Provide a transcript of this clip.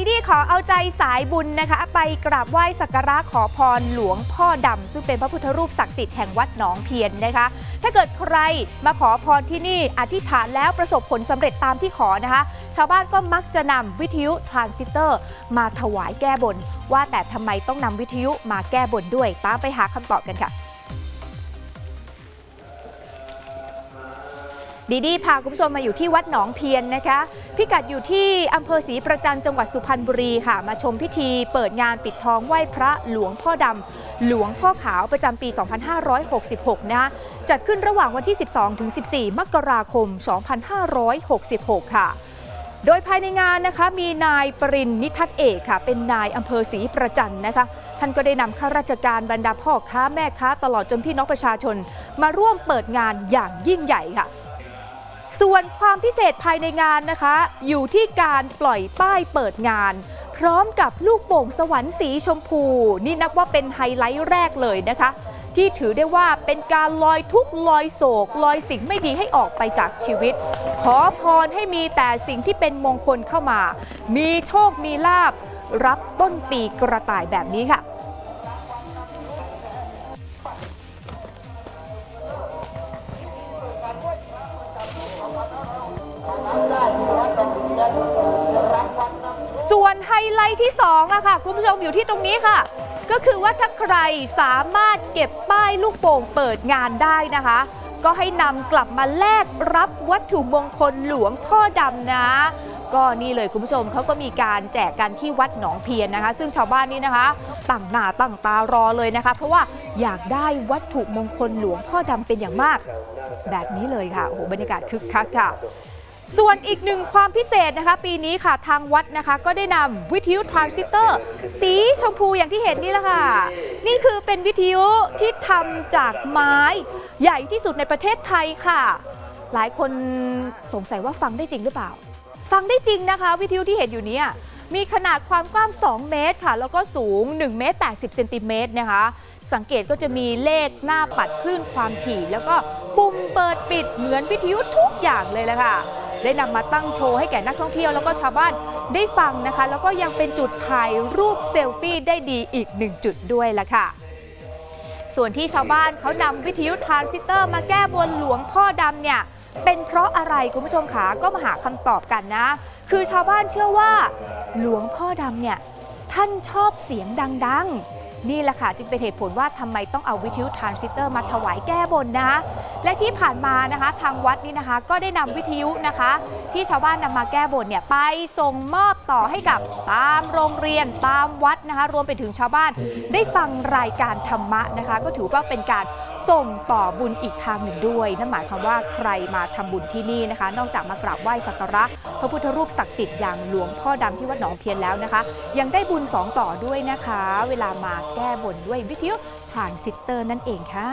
ดีดีขอเอาใจสายบุญนะคะ ไปกราบไหว้สักการะขอพรหลวงพ่อดำซึ่งเป็นพระพุทธรูปศักดิ์สิทธิ์แห่งวัดหนองเพียนนะคะ ถ้าเกิดใครมาขอพรที่นี่อธิษฐานแล้วประสบผลสำเร็จตามที่ขอนะคะ ชาวบ้านก็มักจะนำวิทยุทรานซิสเตอร์ มาถวายแก้บน ว่าแต่ทำไมต้องนำวิทยุมาแก้บนด้วยตามไปหาคำตอบกันค่ะ ดีดีพาคุณผู้ชมมาอยู่ที่วัดหนองเพียนนะคะ พิกัดอยู่ที่อำเภอศรีประจันจังหวัดสุพรรณบุรีค่ะ มาชมพิธีเปิดงานปิดทองไหว้พระหลวงพ่อดำหลวงพ่อขาวประจำปี 2566 นะจัดขึ้นระหว่างวันที่ 12 ถึง 14 มกราคม 2566 ค่ะ โดยภายในงานนะคะมีนายปรินนิทัศน์เอกค่ะ เป็นนายอำเภอศรีประจันนะคะ ท่านก็ได้นำข้าราชการบรรดาพ่อค้าแม่ค้าตลอดจนพี่น้องประชาชน มาร่วมเปิดงานอย่างยิ่งใหญ่ค่ะ ส่วนความพิเศษภายในงานนะคะ อยู่ที่การปล่อยป้ายเปิดงาน พร้อมกับลูกโป่งสวรรค์สีชมพู นี่นับว่าเป็นไฮไลท์แรกเลยนะคะ ที่ถือได้ว่าเป็นการลอยทุกลอยโศก ลอยสิ่งไม่ดีให้ออกไปจากชีวิต ขอพรให้มีแต่สิ่งที่เป็นมงคลเข้ามา มีโชคมีลาบรับต้นปีกระต่ายแบบนี้ค่ะ ส่วนไฮไลท์ที่2อะค่ะคุณผู้ชมอยู่ที่ตรงนี้ค่ะ ก็คือว่าถ้าใครสามารถเก็บป้ายลูกโป่งเปิดงานได้นะคะ ก็ให้นำกลับมาแลกรับวัตถุมงคลหลวงพ่อดำนะก็นี่เลยคุณผู้ชมเขาก็มีการแจกกันที่วัดหนองเพียนนะคะ ซึ่งชาวบ้านนี่นะคะตั้งหน้าตั้งตารอเลยนะคะ เพราะว่าอยากได้วัตถุมงคลหลวงพ่อดำเป็นอย่างมาก แบบนี้เลยค่ะโอ้โหบรรยากาศคึกคักค่ะ ส่วนอีกหนึ่งความพิเศษนะคะ ปีนี้ค่ะทางวัดนะคะ ก็ได้นำวิทยุทรานซิสเตอร์ สีชมพูอย่างที่เห็นนี่แหละค่ะ นี่คือเป็นวิทยุที่ทำจากไม้ใหญ่ที่สุดในประเทศไทยค่ะ หลายคนสงสัยว่าฟังได้จริงหรือเปล่า ฟังได้จริงนะคะ วิทยุที่เห็นอยู่นี้มีขนาดความกว้าง 2 เมตรค่ะ แล้วก็สูง 1 เมตร 80 เซนติเมตรนะคะ สังเกตก็จะมีเลขหน้าปัดคลื่นความถี่ แล้วก็ปุ่มเปิดปิดเหมือนวิทยุทุกอย่างเลยแหละค่ะ ได้นำมาตั้งโชว์ให้แก่นักท่องเที่ยวแล้วก็ชาวบ้านได้ฟังนะคะ แล้วก็ยังเป็นจุดถ่ายรูปเซลฟี่ได้ดีอีกหนึ่งจุดด้วยล่ะค่ะส่วนที่ชาวบ้านเขานำวิทยุทรานซิสเตอร์มาแก้บนหลวงพ่อดำเนี่ยเป็นเพราะอะไรคุณผู้ชมคะก็มาหาคำตอบกันนะ คือชาวบ้านเชื่อว่า หลวงพ่อดำเนี่ย ท่านชอบเสียงดังๆ นี่แหละค่ะจึงเป็นเหตุผลว่าทำไมต้องเอาวิทยุทรานซิสเตอร์มาถวายแก้บนนะคะและที่ผ่านมานะคะทางวัดนี่นะคะก็ได้นำวิทยุนะคะ ที่ชาวบ้านนำมาแก้บนเนี่ยไปส่งมอบต่อให้กับตามโรงเรียนตามวัดนะคะ รวมไปถึงชาวบ้านได้ฟังรายการธรรมะนะคะ ก็ถือว่าเป็นการ ส่งต่อบุญอีกทางหนึ่งด้วย นั่นหมายความว่าใครมาทำบุญที่นี่นะคะ นอกจากมากราบไหว้สักการะพระพุทธรูปศักดิ์สิทธิ์อย่างหลวงพ่อดำที่วัดหนองเพียนแล้วนะคะ ยังได้บุญสองต่อด้วยนะคะ เวลามาแก้บนด้วยวิทยุทรานซิสเตอร์นั่นเองค่ะ